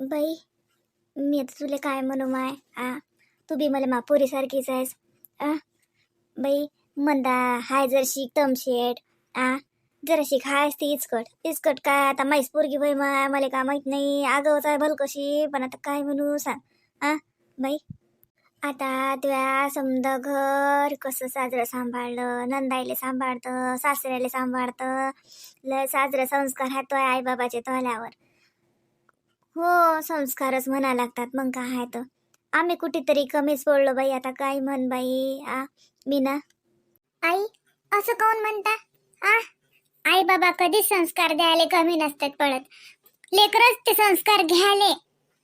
बाई मी आता तुला काय म्हणू माय? आ तू बी मला मापुरीसारखीच आहेस. आ बाई मंदा हाय जर शिक तमशेट आ जरा शिक हायस ती इचकट. इचकट काय आता माहीस पोरगी बाई माय मला काय माहीत नाही. आगावच आहे भल कशी पण आता काय म्हणू सांग. आ बाई आता तुया समजा घर कसं साजरं सांभाळलं नंदाईले सांभाळतं सासऱ्याला सांभाळतं. ल साजरं संस्कार हा तो आई बाबाचे तोल्यावर हो संस्कारच म्हणा लागतात मग काय आहे तर. आम्ही कुठेतरी कमीच पडलो बाई आता काय म्हण बाई? आ मीना? आई असं कोण म्हणता? आ? आई बाबा कधीच संस्कार द्यायला कमी नसतात पडत. लेकरच ते संस्कार घ्यायले.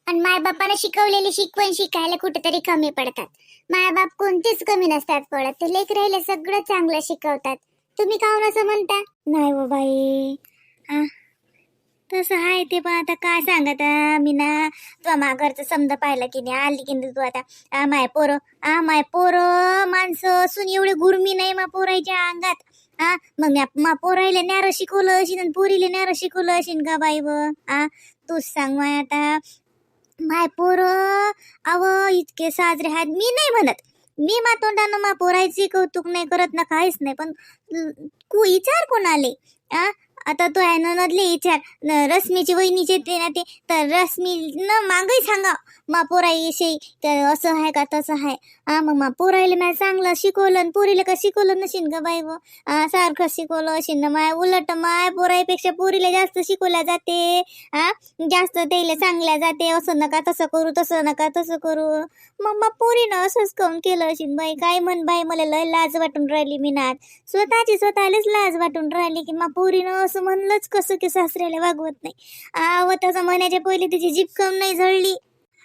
आणि माय बापाने शिकवलेली शिकवण शिकायला कुठेतरी कमी पडतात. माय बाप कोणतेच कमी नसतात पडत. ते लेकरायला सगळं चांगलं शिकवतात. तुम्ही काहून असं म्हणता? नाही हो बाई. आ तसं आहे ते पण आता काय सांगत मी ना तू माघरचं समजा पाहिलं की नाही आली की नाही तू आता. आ माय पोरं आ माय पोरं माणसं असून एवढे गुरमी नाही मा पोरायच्या अंगात. हा मग मी मा पोरायला न्यारं शिकवलं अशी आणि पोरीला न्यारं शिकवलं अशीन का बाई व आ तूच सांग माय आता. माय पोरं अव इतके साजरे आहेत मी नाही म्हणत. मी मा तोंडानं मा पोरायची कौतुक नाही करत ना काहीच नाही पण कु विचार कोणाले? आ आता तो आहे ना विचार. न रश्मीची वहिनीचे ते ना ते. तर रश्मी न मागही सांगा. मा पोराविषयी तर असं आहे का तसं आहे? हा मग मा पोरायला मला चांगलं शिकवलं आणि पोरीला का शिकवलं नशीन का बाई व सारखं शिकवलं असेल ना माय उलट माय पोराईपेक्षा पोरीला जास्त शिकवल्या जाते. हा जास्त त्याला चांगल्या जाते. असं नका तसं करू तसं नका तसं करू. मग मा पोरीनं असंच काऊन केलं असेल बाई? काय म्हण बाई? मला लय लाज वाटून राहिली मी नात स्वतःची स्वतःलाच लाज वाटून राहिली की मा पोरीनं असं म्हणलंच कसं की सासऱ्याला वागवत नाही. आव तसं म्हणायच्या पहिले तिची जीप कम नाही जळली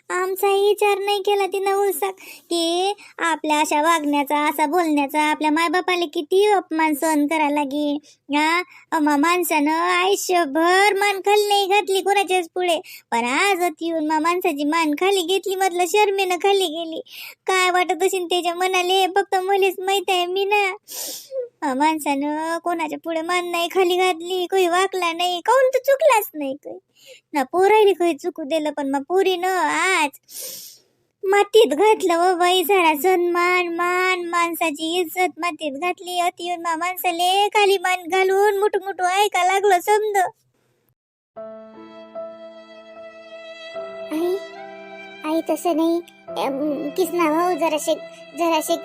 आमचाही विचार नाही केला तिनं उलसाक की आपल्या अशा वागण्याचा असा बोलण्याचा आपल्या मायबापाला किती अपमान सहन करायला लागे हा? अमा माणसानं आयुष्यभर मान खाली नाही घातली कोणाच्याच पुढे. पण आज येऊन मा माणसाची मान खाली घेतली म्हटलं शर्मेनं खाली गेली. काय वाटत असेल त्याच्या मनाले? फक्त मलेच माहीत आहे मी ना. माणसानं कोणाच्या पुढे मान नाही खाली घातली काही वाकला नाही काऊन तर चुकलाच नाही काही ना पोरायला काही चुकू दिलं पण मग पोरीनं आज मातीत घातलं व बाई जरा सन्मान मान माणसाची इज्जत मातीत घातली अति येऊन मा माणसाले खाली मान घालून मुठू मुठू ऐका लागलो समज. आई आई तसं नाही. किसना हो, भाऊ जराशे जराशे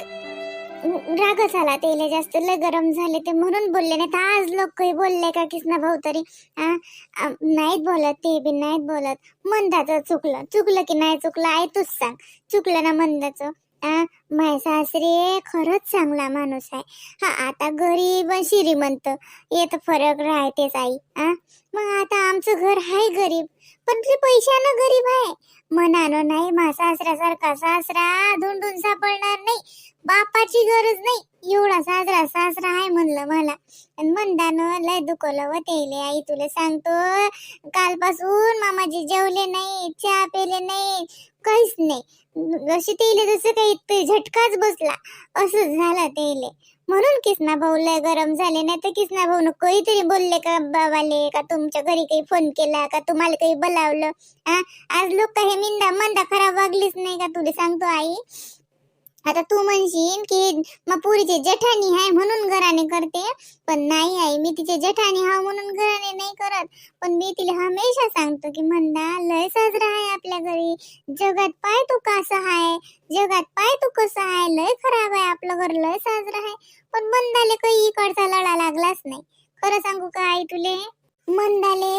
रागच आला तेले जास्त. लय गरम झाले ते म्हणून बोलले नाही तर आज लोक काही बोलले का किसना भाऊ तरी? आ, नाहीत बोलत ते बी नाहीत बोलत. मंदाचं चुकलं. चुकलं की नाही चुकलं आहे तूच सांग. चुकलं ना मंदाचं. माय सासरे खरंच चांगला माणूस आहे. हा आता गरीब आणि श्रीमंत. येत फरक राहतेच आई आ. मग आता आमचं घर आहे गरीब पण ते पैशानं गरीब आहे. मनानं नाही मा सासऱ्यासारखा सासरा धुंडून सापडणार नाही. बापाची गरज नाही. एवढा साजरा सासरा आहे म्हणलं मला. आणि मंदानं लय दुखवलं व तेले आई तुला सांगतो कालपासून मामाजी जेवले नाही चहा पेले नाही काहीच नाही. जशी तेले जसं काही ते झटकाच बसला असंच झालं तेले म्हणून किसना भाऊ लय गरम झाले नाही तर किसना भाऊ काहीतरी बोलले का बाबाले का तुमच्या घरी काही फोन केला का तुम्हाला काही बोलावलं? आज लोक काही मिंदा मंदा खराब वागलीच नाही का? तुला सांगतो आई आता तू म्हणशील की मग पुरीची जेठानी आहे म्हणून घराने करते. पण नाही आई मी तिचे जेठानी हा म्हणून घराने नाही करत. पण मी तिला हमेशा सांगतो की म्हणदा लय साजरा आहे आपल्या घरी. जगात पाय तू कसं आहे? जगात पाय तू कसं आहे? लय खराब आहे आपलं घर लय साजरा आहे. पण मंदाले काही इकडचा लढा लागलाच नाही. खरं सांगू का आई तुले? मंदाले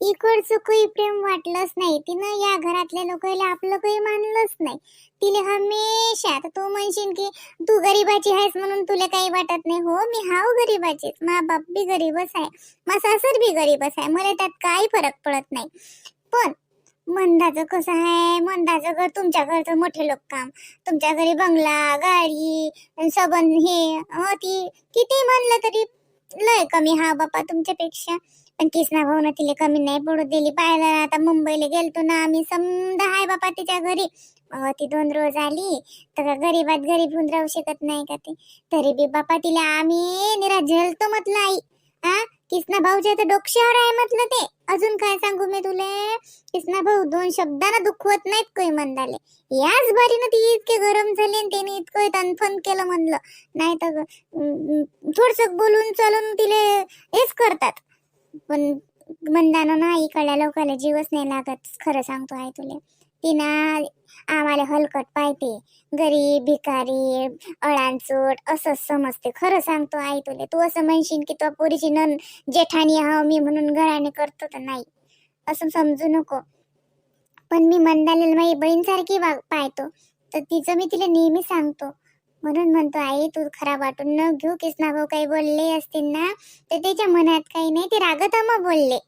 इकड चुकही प्रेम वाटलंच नाही. तिनं या घरातल्या लोकांना आपलं काही मानलंच नाही. तिला हमेशा आता तू म्हणशील की तू गरीबाची आहेस म्हणून तुला काही वाटत नाही. हो मी हाव गरीबाचीच. मा बाप बी गरीबच आहे. मा सासर बी गरीबच आहे. मला त्यात काही फरक पडत नाही. पण मंदाचं कसं आहे? मंदाचं घर तुमच्या घरचं मोठे लोक काम तुमच्या घरी बंगला गाडी सबन हे. ती किती म्हणलं तरी लय कमी हा बापा तुमच्यापेक्षा. पण किसना ना तिला कमी नाही पडू दिली. पाहिलं आता मुंबईला गेलतो ना आम्ही समजा हाय बापा तिच्या घरी. ती दोन रोज आली तर गरीबात गरीब होऊन राहू शकत नाही का ते? तरी बी बापा तिला आम्ही निरा झेलतो म्हटलं आई. हा किसना भाऊच्या तर डोक्यावर आहे म्हटलं ते. अजून काय सांगू मी तुले? किसना भाऊ दोन शब्दानं दुखवत नाहीत कोई मंदाले याच बारीनं ती इतके गरम झाले आणि त्याने इतकं तनफन केलं म्हणलं. नाही तर थोडस बोलून चालून तिले हेच करतात. पण मंदानं ना इकडल्या लोकांना जीवच नाही लागत खरं सांगतो आहे तुले. तिनं आम्हाला हलकट पाहते. गरीब भिकारी अळांचोट असंच समजते. खरं सांगतो आई तुले तू असं म्हणशील की तो पोरीची नन जेठाणी हा मी म्हणून घराने करतो तर नाही. असं समजू नको. पण मी मंदाला माझी बहीणसारखी वाग पाहतो. तर तिचं मी तिला नेहमी सांगतो. म्हणून म्हणतो आई तू खराब वाटून न घेऊ कृष्णा भाऊ काही बोलले असतील ना? तर त्याच्या मनात काही नाही ते रागतामा बोलले.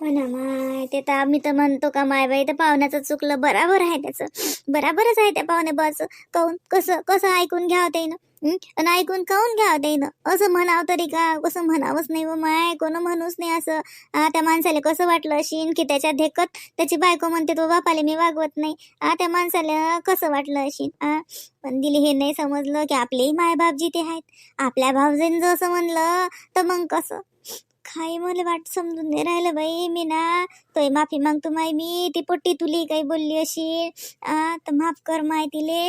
हो ना माय. ते तर आम्ही तर म्हणतो का माय बाई तर पाहुण्याचं चुकलं. बराबर आहे त्याचं. बराबरच आहे त्या पाहुणे बस. काऊन कसं? कसं ऐकून घ्यावं त्यानं? हं? आणि ऐकून काऊन घ्यावं त्यानं? असं म्हणावं तरी का? कसं म्हणावंच नाही व माय. कोण म्हणूच नाही असं. आ, त्या माणसाला कसं वाटलं? अशीन की त्याच्या धेकत त्याची बायको म्हणते तो बापाले मी वागवत नाही. आ त्या माणसाला कसं वाटलं अशीन आ? पण दिली हे नाही समजलं की आपलेही मायबाप जिथे आहेत. आपल्या भावजेन जसं म्हणलं तर मग कसं? काही मला वाट समजून नाही राहिलं बाई मी ना. तोय माफी मागतो माय मी. ती पोट्टी तुली काही बोलली अशी तर माफ कर माय तिले.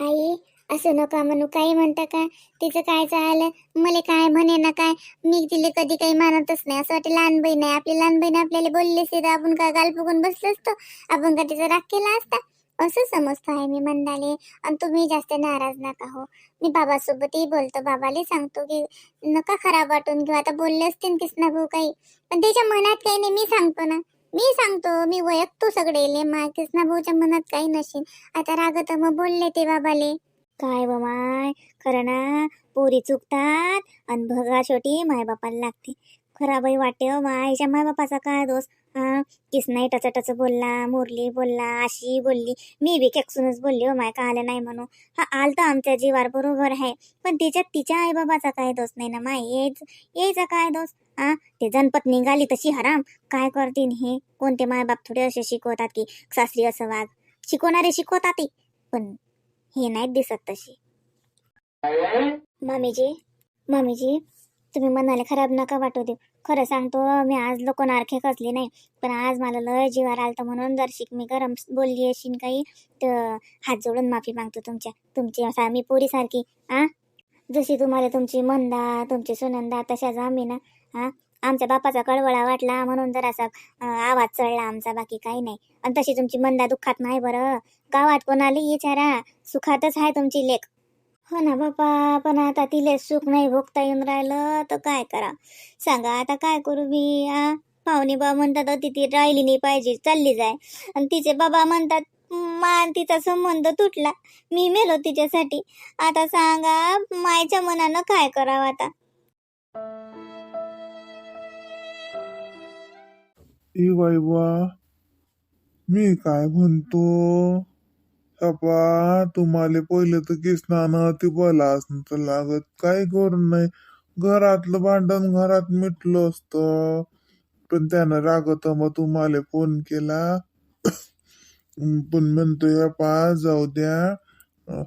आई असं नका म्हणू. काही म्हणता का? तिचं काय चाललं मला काय म्हणे ना काय? मी तिले कधी काही मानतच नाही. असं वाटतं लहान बहीण आहे. आपली लहान बहीण आपल्याला बोलली असते तर आपण काय गाल फुगून बसलो असतो आपण का तिचा राग केला असता? असं समजतो आहे मी मंदाले आणि तुम्ही जास्त नाराज नका हो. मी बाबासोबतही बोलतो. बाबाला सांगतो की नका खराब वाटून घेऊ. आता बोलले असते ना कृष्णा भाऊ काही. पण त्याच्या मनात काही नाही. मी सांगतो ना. मी सांगतो. मी वयक्तो सगळे. मा कृष्णा भाऊच्या मनात काही नसेल आता रागत मग बोलले ते बाबाले. काय बाबा माय? खरं ना पोरी चुकतात. आणि भगा शेवटी मायबापाला लागते. खराबही वाटते हो मायच्या मायबापाचा काय दोष? किसनाही टच टच बोलला मुरली बोलला आशी बोलली. मी बी खेकसूनच बोलली हो माय का आलं नाही म्हणून. हा आल तर आमच्या जीवार बरोबर आहे. पण तिच्यात तिच्या आईबाबाचा काय दोष नाही ना माय? येच यायचा काय दोष? हा ते जनपत निघाली तशी हराम. काय करतीन हे? कोणते मायबाप थोडे असे शिकवतात की सासरी असं वाग शिकवणारे शिकवतात पण हे नाहीत दिसत तशी. मामीजी मामीजी तुम्ही मनाला खराब नका वाटू देऊ. खरं सांगतो मी आज लोक नारखे कसले नाही पण आज मला लय जीवार आलतं म्हणून जर शिक मी गरम बोलली अशीन काही तर हात जोडून माफी मागतो तुमच्या. तुमची असा मी पोरीसारखी आ? जशी तुम्हाला तुमची मंदा तुमची सुनंदा तशाच आम्ही ना हा आमच्या बापाचा कळवळा वाटला म्हणून जरासा असा आवाज चढला आमचा बाकी काही नाही. आणि तशी तुमची मंदा दुःखात नाही बरं. गावात कोणालाही विचारा सुखातच आहे तुमची लेख. हो ना बापा पण आता तिले सुख नाही भोगता येऊन राहिलं तर काय करा? सांगा आता काय करू मी आ? पाहुणे बा म्हणतात ती ती राहिली नाही पाहिजे चालली जाय. आणि तिचे बाबा म्हणतात मान तिचा संबंध तुटला. मी मेलो तिच्यासाठी. आता सांगा मायच्या मनानं काय करावं आता? ए वाईवा मी काय म्हणतो? सपा तुम्हाला पहिलं तर किसनानं ते बोला असं लागत काही करून नाही. घरातलं भांडण घरात मिटलं असतं. पण त्यानं रागत मग तुम्हाला फोन केला. पण म्हणतोय पा जाऊ द्या. अं,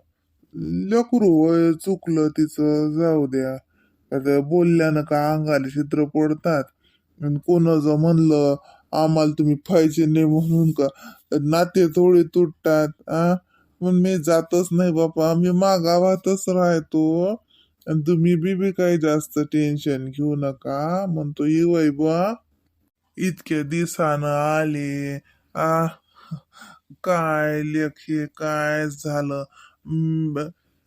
लेकरू वय चुकलं तिचं जाऊ द्या. आता बोलल्यानं का अंगाला चित्र पडतात? आणि कोण म्हणलं आम्हाला तुम्ही पाहिजे नाही म्हणून का? नाते थोडे तुटतात आ? पण मी जातच नाही बापा. मी मागावातच राहतो. आणि तुम्ही बी बी काही जास्त टेन्शन घेऊ नका म्हणतो ये बा इतक्या दिवसानं आले. आ काय लेखे काय झालं?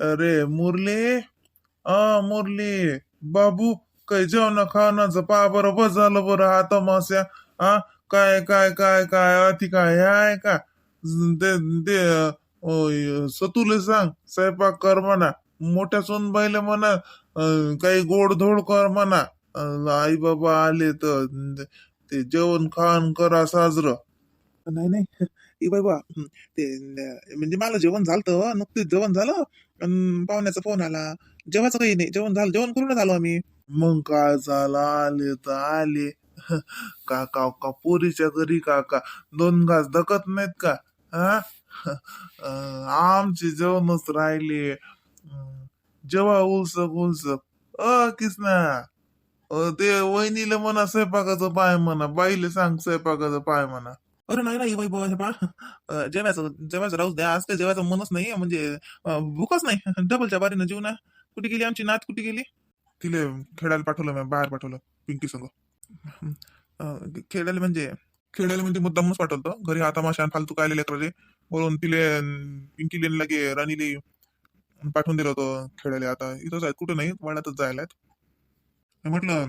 अरे मुरली? अ मुरली. बाबू काय जेवण खावणाचं पा बरं बस झालं बरं आता तमाशा हा काय काय काय काय अति काय आहे का? ते सतुले सांग स्वयंपाक कर म्हणा. मोठ्या सोनबाईला म्हणा अं, काही गोडधोड कर म्हणा. आई बाबा आले तर ते जेवण खाण करा साजरं. नाही नाही. ए बाबा ते म्हणजे मला जेवण झालं नुकतीच जेवण झालं पाहुण्याचा फोन आला. जेवायचं काही नाही जेवण झालं जेवण करूनच आलो आम्ही. मग काय झालं आले तर आले. काका का पोरीच्या घरी काका. दोन घास धकत नाहीत का? हा? आमचे जेवणच राहिले. जेव्हा उलसक उलसक अ किसना ते वहिनीला म्हणा स्वयंपाकाचं पाय म्हणा बाईले सांग स्वयंपाकाचं पाय म्हणा. अरे नाही नाही बाई बाबा जेवायचं जेवायचं राहू द्या. आज काही जेवायचं मनच नाही म्हणजे भूकच नाही. डबलच्या बारीनं जीव ना कुठे गेली आमची नात? कुठे गेली? तिले खेळायला पाठवलं मी बाहेर पाठवलं पिंकी संग. खेळायला म्हणजे? खेळायला म्हणजे मुद्दामच पाठवलं. घरी आता माशा फालतू काय लेकराचे वरून तिले अं, पिंकीले लगे राणीले पाठवून दिलं होतं खेळायला. आता इथंच आहेत कुठे नाही वाड्यातच जायला म्हटलं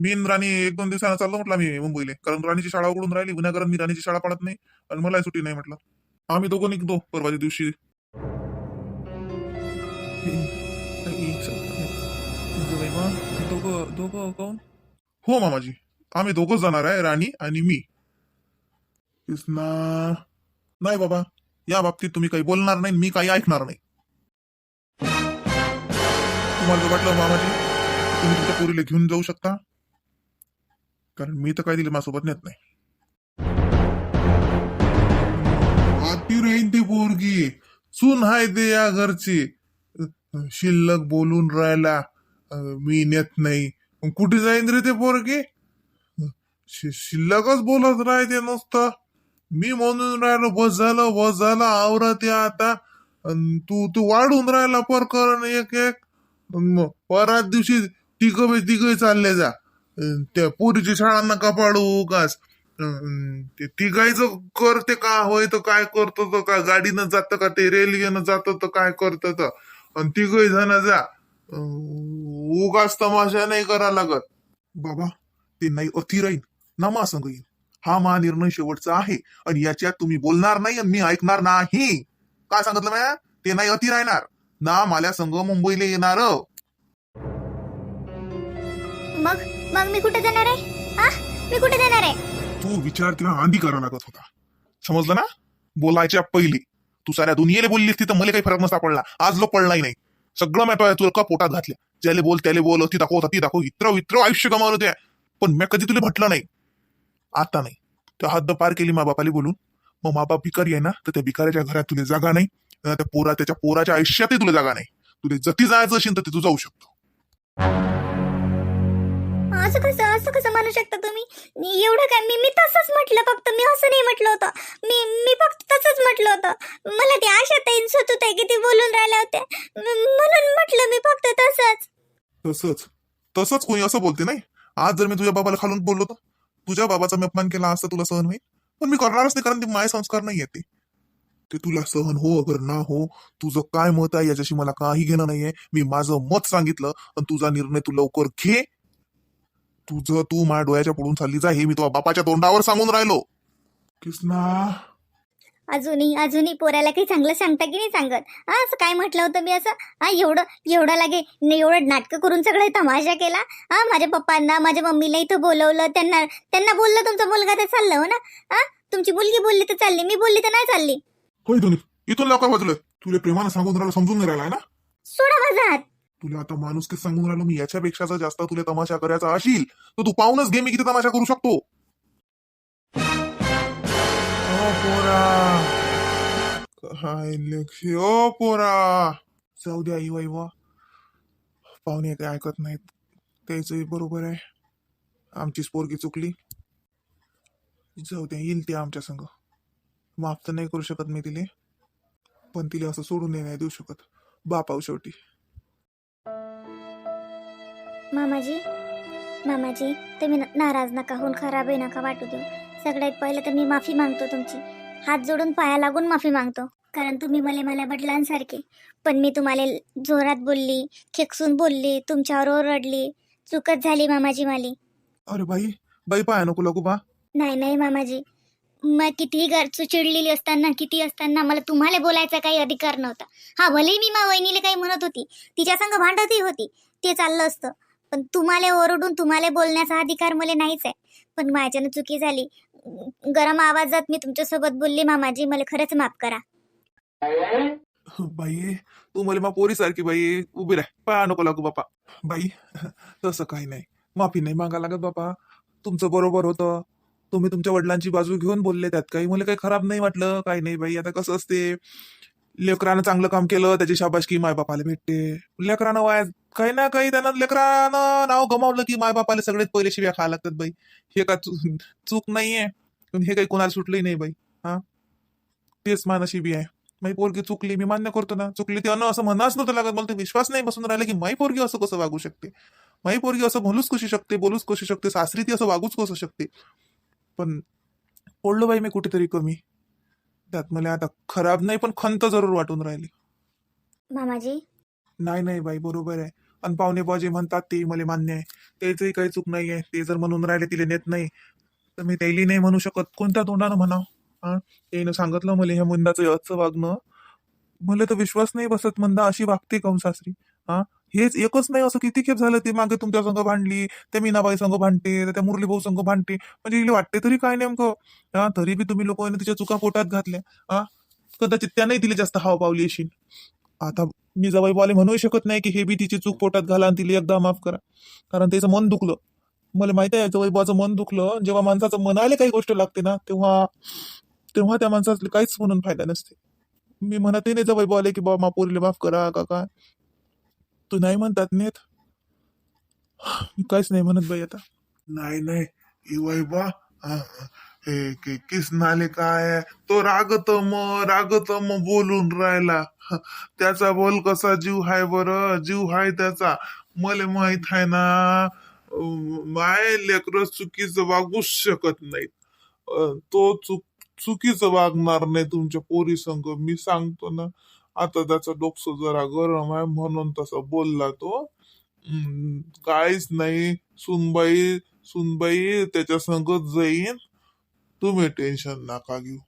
मी राणी एक दोन दिवसानं चाललो म्हटलं मी मुंबईला. कारण राणीची शाळा उघडून राहिली विनाकारण मी राणीची शाळा पाळत नाही आणि मलाही सुट्टी नाही म्हटलं. आम्ही दोघं निघतो परवाच्या दिवशी. हो मामाजी आम्ही दोघंच जाणार आहे राणी आणि मी. कृष्णा. नाही बाबा या बाबतीत तुम्ही काही बोलणार नाही मी काही ऐकणार नाही. तुम्हाला वाटलं मामाजी तुम्ही तुमच्या पोरीला घेऊन जाऊ शकता. कारण मी तर काय दिले माझ्यासोबत नेत नाही. आती राहीन ती पोरगी. चून हाय ते या घरची. शिल्लक बोलून राहिला मी नेत नाही. कुठे जाईन रे ते पोरगी? शिल्लकच बोलत राहते नुसतं. मी म्हणून राहिलो बस झालं बस झालं आवरत या आता. अन तू तू वाढून राहिला प्रकरण एक एक. अन मग परात दिवशी तिघ तिघ चालले जा. अन त्या पोरीची शाळा नका पाडू उगाच. अन ते तिघायचं करते का? होय तर काय करतो तर काय? गाडीनं जातं का? ते रेल्वेनं जातं तर काय करतं तर? आणि तिघही जण जा. अन उगाच तमाशा नाही करा लागत. बाबा ते नाही अति राहील ना मा संग येईल हा मा निर्णय शेवटचा आहे. आणि याच्यात तुम्ही बोलणार नाही आणि मी ऐकणार नाही. काय सांगितलं मी ते नाही अति राहणार. ना माल्या संघ मुंबईला येणार. मग मग मी कुठे जाणार आहे? मी कुठे जाणार आहे? तो विचार तिला आंधी करावा लागत होता. समजलं ना? बोलायच्या पहिली. तू साऱ्या दुनियेला बोललीस तिथं मला काही फरक नसता पडला. आज लोक पडलाही नाही. सगळं मॅटो तुला का पोटात घातल्या. ज्याले बोल त्याले बोल ती दाखव ती दाखव इत्र इत्र आयुष्य गमावलं ते पण मी कधी तुला म्हटलं नाही. आता नाही. त्या हद्द पार केली मा बापाली बोलून. मग मा बाप भिकारी आहे ना तर त्या भिकाऱ्याच्या घरात तुला जागा नाही. त्या पोरा त्याच्या पोराच्या आयुष्यातही तुला जागा नाही. तुला जती जायचं असेल तर ते तू जाऊ शकतो. असं कसं असं कसं म्हणू शकता तुम्ही? एवढं काय मी मी तसंच म्हटलं फक्त. मी असं नाही म्हटलं होतं. मी मी फक्त तसंच म्हटलं होतं. मला ते आशा ताईन होत आहे की ते बोलून राहिल्या होत्या. म्हणून म्हटलं मी फक्त तसंच. तसंच. तसंच कोणी असं बोलते नाही. आज जर मी तुझ्या बाबाला खालून बोललो तर? तुझ्या बाबाचा मी अपमान केला असता तुला सहन होईल? पण मी करणारच नाही कारण ते माय संस्कार नाही येते ते. तुला सहन हो अगर ना हो तुझं काय मत आहे याच्याशी मला काही घेणं नाहीये. मी माझं मत सांगितलं आणि तुझा निर्णय तू लवकर घे. तुझं तू माझ्या डोळ्याच्या पुढून चालली जा हे मी तुझ्या बापाच्या तोंडावर सांगून राहिलो. कृष्णा अजूनही अजूनही पोराला काही चांगलं सांगता की नाही सांगत? हा असं काय म्हटलं होतं मी असं? हा एवढं एवढं लागे न- एवढं नाटकं करून सगळं तमाशा केला. हा माझ्या पप्पांना माझ्या मम्मीला इथं बोलवलं त्यांना त्यांना बोललं तुमचा मुलगा तर चाललं हो ना? हा तुमची मुलगी बोलली तर चालली मी बोलली तर नाही चालली. होय इथून लवकर वाजलं. तुला प्रेमानं सांगून राहिलं समजून नाही राहिलाय ना? सोडा माझा हात. तुला आता माणूस सांगून राहिलो मी याच्यापेक्षा जर जास्त तुला तमाशा करायचा असेल तर तू पाहूनच घे मी किती तमाशा करू शकतो. ओ पोरा. हाय लक्ष ओ पोरा! जाऊ द्या आई वाई वा. पाहुणे काय ऐकत नाहीत. त्याचंही बरोबर आहे. आमचीच पोरगी चुकली. जाऊ द्या येईल ते आमच्या संग. माफ तर नाही करू शकत मी तिले. पण तिला असं सोडून नाही देऊ शकत. बापाव शेवटी. मामाजी मामाजी तुम्ही न- नाराज नका होऊन खराबही नका वाटू देऊ. सगळ्यात पहिलं तर मी माफी मागतो तुमची. हात जोडून पाया लागून माफी मागतो. कारण तुम्ही मला मला वडिलांसारखे. पण मी तुम्हाला जोरात बोलली खेकसून बोलली तुमच्यावर ओरडली. चुकत झाली मामाजी माली. अरे बाई बाई पाया नको लागू बा. नाही नाही मामाजी. मग कितीही घरचं चिडलेली असताना किती असताना मला तुम्हाला बोलायचा काही अधिकार नव्हता. हा भलेही मी मा वहिनीला काही म्हणत होती तिच्या संग भांडतही होती ते चाललं असतं. पण तुम्हाला ओरडून तुम्हाला बोलण्याचा अधिकार मला नाहीच आहे. पण माझ्यानं चुकी झाली. गरम आवाजात मी तुमच्यासोबत बोलली मामाजी मला खरंच माफ करा. बाई तू मला मा पोरी सारखी बाई उभी राह. पाया नको लागू बापा. बाई तसं काही नाही. माफी नाही मागा लागत बापा. तुमचं बरोबर होतं. तुम्ही तुमच्या वडिलांची बाजू घेऊन बोलले त्यात काही मला काही खराब नाही वाटलं काही नाही बाई. आता कसं असते? लेकरानं चांगलं काम केलं त्याची शाबासकी माय बापाला भेटते. लेकरानं वाया काही ना काही त्यानं लेकरानं नाव गमावलं की माय बापाला सगळ्यात पहिले शिव्या खायला लागतात बाई. हे का चूक नाहीये. हे काही कोणाला सुटलंही नाही बाई. हा? तेच मा नशिबी आहे. माई पोरगी चुकली मी मान्य करतो ना. चुकली ते अन्न असं म्हणाच नव्हतं लागत. मला ते विश्वास नाही बसून राहिला की माई पोरगी असं कसं वागू शकते? माई पोरगी असं बोलूच कशी शकते बोलूच कशी शकते सासरी ती असं वागूच कसं शकते? पण पडलो बाई मी कुठेतरी कमी. त्यात मला आता खराब नाही पण खंत जरूर वाटून राहिली. मामाजी? नाही नाही बाई बरोबर आहे. आणि पाहुणे बाजे म्हणतात ते मला मान्य आहे. त्याचंही काही चूक नाही आहे ते जर म्हणून राहिले तिला नेत नाही. तर मी त्याली नाही म्हणू शकत. कोणत्या तोंडानं म्हणाव? हा त्यानं सांगितलं मला ह्या मंदाचं असं वागणं. मला तर विश्वास नाही बसत मंदा अशी वागते कम सासरी? हा? हेच एकच नाही असं किती खेप झालं ते मागे तुमच्या संघ भांडली त्या मीनाबाई संघ भांडते त्या मुरली भाऊ संघ भांडते. म्हणजे हिला वाटते तरी काय नेमकं? हा? तरी बी तुम्ही लोक तिच्या चुका पोटात घातल्या. हा? कदाचित त्याने तिला जास्त हाव पावली येशील आता मी जवाई बोले शकत नाही की हे बी तिची चूक पोटात घाला आणि तिला एकदा माफ करा. कारण त्याचं मन दुखलं. मला माहिती आहे जवाई बुवाचं मन दुखलं. जेव्हा माणसाचं मनाला काही गोष्ट लागते ना तेव्हा तेव्हा त्या माणसातले काहीच म्हणून फायदा नसते. मी म्हणतही नाही जवळ बोले की बाबा पोरीला माफ करा का काय तू नाही म्हणतात नेत. मी काहीच नाही म्हणत बाई आता. नाही नाही. इवाई बा. हा, हे. किस नाले काय तो रागत म रागत म बोलून राहिला. त्याचा बोल कसा जीव हाय बर? जीव हाय त्याचा. मला माहीत आहे ना माय लेकर चुकीचं वागूच शकत नाहीत. तो चुक चुकीचं वागणार नाही तुमच्या पोरी संग मी सांगतो ना. आता त्याचं डोकसो जरा गरम आहे म्हणून तसा बोलला तो. काहीच नाही सुनबाई सुनबाई त्याच्या संगत जाईन. तुम्ही टेन्शन नका घेऊ.